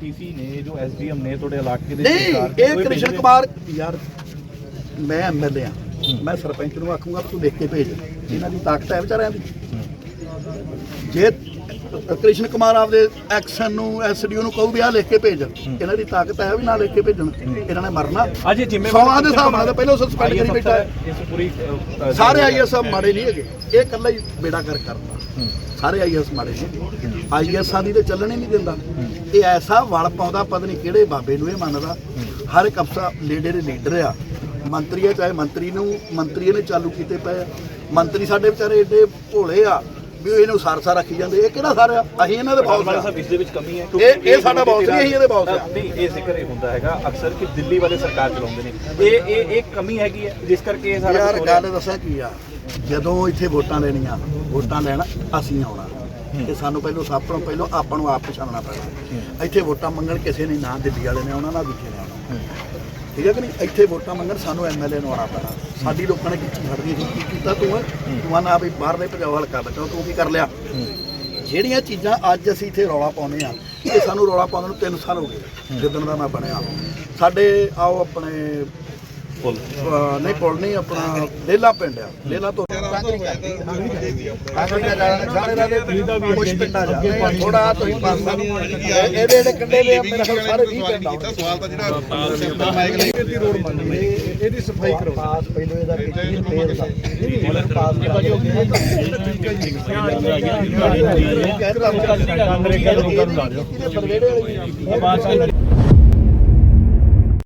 DC ਨੇ ਜੋ SDM ਨੇ ਤੁਹਾਡੇ ਇਲਾਕੇ ਦੇ ਨਹੀਂ ਸਰਕਾਰ ਦੇ ਇਹ ਕੋਈ ਕ੍ਰਿਸ਼ਨ? ਕੁਮਾਰ ਯਾਰ ਮੈਂ ਐਮਐਲਏ ਆ ਮੈਂ ਸਰਪੰਚ ਨੂੰ ਆਖੂੰਗਾ ਤੂੰ ਲਿਖ ਕੇ ਭੇਜ। ਇਹਨਾਂ ਦੀ ਤਾਕਤ ਹੈ ਵਿਚਾਰਿਆਂ ਦੀ। ਜੇ ਕ੍ਰਿਸ਼ਨ ਕੁਮਾਰ ਆਪਦੇ ਐਕਸ਼ਨ ਨੂੰ ਐਸਡੀਓ ਨੂੰ ਕਹੂ ਵੀ ਆ ਲਿਖ ਕੇ ਭੇਜ। ਇਹਨਾਂ ਦੀ ਤਾਕਤ ਹੈ ਵੀ ਨਾ ਲਿਖ ਕੇ ਭੇਜਣ। ਇਹਨਾਂ ਨੇ ਮਰਨਾ। ਅੱਜ ਜ਼ਿੰਮੇਵਾਰੀ ਸੌਆਂ ਦੇ ਹਿਸਾਬ ਨਾਲ ਪਹਿਲਾਂ ਸਸਪੈਂਡ ਕਰੀ ਬੈਠਾ। ਇਸ ਪੂਰੀ ਸਾਰੇ ਆਈਐਸ ਸਾਹਿਬ ਮਾੜੇ ਨਹੀਂ ਹੈਗੇ। ਇਹ ਇਕੱਲਾ ਹੀ ਬੇੜਾ ਕਰ ਕਰਦਾ। ਸਾਰੇ ਆਈਐਸ ਮਾੜੇ ਨਹੀਂ ਆਈਐਸਾਂ ਦੀ ਤੇ ਚੱਲਣ ਨਹੀਂ ਦਿੰਦਾ। ਇਹ ਐਸਾ ਵਲ ਪਾਉਂਦਾ ਪਤਾ ਨਹੀਂ ਕਿਹੜੇ ਬਾਬੇ ਨੂੰ ਇਹ ਮੰਨਦਾ। ਹਰ ਇੱਕ ਅਫਸਰ ਲੀਡਰ ਲੀਡਰ ਆ। ਮੰਤਰੀ ਆ ਚਾਹੇ ਮੰਤਰੀ ਨੂੰ ਮੰਤਰੀ ਨੇ ਚਾਲੂ ਕੀਤੇ ਪਏ। ਮੰਤਰੀ ਸਾਡੇ ਵਿਚਾਰੇ ਏਡੇ ਭੋਲੇ ਆ। ਵੀ ਇਹਨੂੰ ਸਾਰ ਸਾਰ ਰੱਖੀ ਜਾਂਦੇ ਇਹ ਕਿਹੜਾ ਸਾਰ ਆ? ਅਸੀਂ ਇਹਨਾਂ ਦੇ ਬੌਸ ਆ ਦੇ ਵਿੱਚ ਕਮੀ ਹੈ ਇਹ- ਇਹ ਸਾਡਾ boss ਨਹੀਂ, ਅਸੀਂ ਇਹਦੇ boss ਆ। ਨਹੀਂ ਇਹ ਜ਼ਿਕਰ ਇਹ ਹੁੰਦਾ ਹੈਗਾ ਅਕਸਰ ਕਿ ਦਿੱਲੀ ਵਾਲੇ ਸਰਕਾਰ ਚਲਾਉਂਦੇ ਨੇ। ਇਹ ਇਹ ਇਹ ਕਮੀ ਹੈਗੀ ਹੈ ਜਿਸ ਕਰਕੇ ਇਹ ਸਾਰਾ ਯਾਰ। ਗੱਲ ਦੱਸਾਂ ਕੀ ਆ? ਜਦੋਂ ਇੱਥੇ ਵੋਟਾਂ ਲੈਣੀਆਂ ਵੋਟਾਂ ਲੈਣ ਅਸੀਂ ਆਉਣਾ। ਤੇ ਸਾਨੂੰ ਪਹਿਲਾਂ ਸਭ ਤੋਂ ਪਹਿਲਾਂ ਆਪਾਂ ਨੂੰ ਆਪ ਪਛਾਣਨਾ ਪੈਣਾ। ਇੱਥੇ ਵੋਟਾਂ ਮੰਗਣ ਕਿਸੇ ਨੇ ਨਾ ਦਿੱਲੀ ਵਾਲੇ ਨੇ ਆਉਣਾ ਨਾ ਦੂਜੇ ਨੇ ਠੀਕ ਹੈ ਕਿ ਨਹੀਂ? ਇੱਥੇ ਵੋਟਾਂ ਮੰਗਣ ਸਾਨੂੰ ਐਮਐਲਏ ਨੂੰ ਆਉਣਾ ਪੈਣਾ। ਸਾਡੀ ਲੋਕਾਂ ਨੇ ਕੀਤੀ ਖੜਦੀ ਸੀ ਕੀ ਕੀਤਾ ਤੂੰ? ਤੂੰ ਨਾ ਵੀ ਬਾਹਰਲੇ ਪੰਜਾਬ ਹਲਕਾ ਬਚਾਓ ਤੂੰ ਕੀ ਕਰ ਲਿਆ? ਜਿਹੜੀਆਂ ਚੀਜ਼ਾਂ ਅੱਜ ਅਸੀਂ ਇੱਥੇ ਰੌਲਾ ਪਾਉਂਦੇ ਆ ਇਹ ਸਾਨੂੰ ਰੌਲਾ ਪਾਉਣ ਨੂੰ 3 ਸਾਲ ਹੋ ਗਏ। ਜਿੱਦਣ ਦਾ ਮੈਂ ਬਣਿਆ। ਸਾਡੇ ਆਓ ਆਪਣੇ ਪੁੱਲ। ਨਹੀਂ ਪੁੱਲ ਨਹੀਂ ਆਪਣਾ ਲੇਲਾ ਪਿੰਡ ਆ। ਲੇਲਾ ਤੋਂ ਕੁਛ ਪਿੰਡਾਂ ਜਾ ਥੋੜਾ ਤੁਸੀਂ ਪਾਸਾ ਇਹਦੇ ਜਿਹੜੇ ਕੰਡੇ ਦੇ ਮੇਰੇ ਖਿਆਲ ਸਾਰੇ 20 ਪਿੰਡ ਆ ਸਵਾਲ ਤਾਂ ਜਿਹੜਾ ਦੀ ਰੋਡ ਮੰਨੀ ਇਹਦੀ ਸਫ਼ਾਈ ਕਰੋ ਪਾਸ ਪਹਿਲਾਂ ਇਹਦਾ ਕੀਤੀ ਫੇਰ ਦਾ ਨਹੀਂ ਪਾਸ ਕਰਾ ਦਿਓ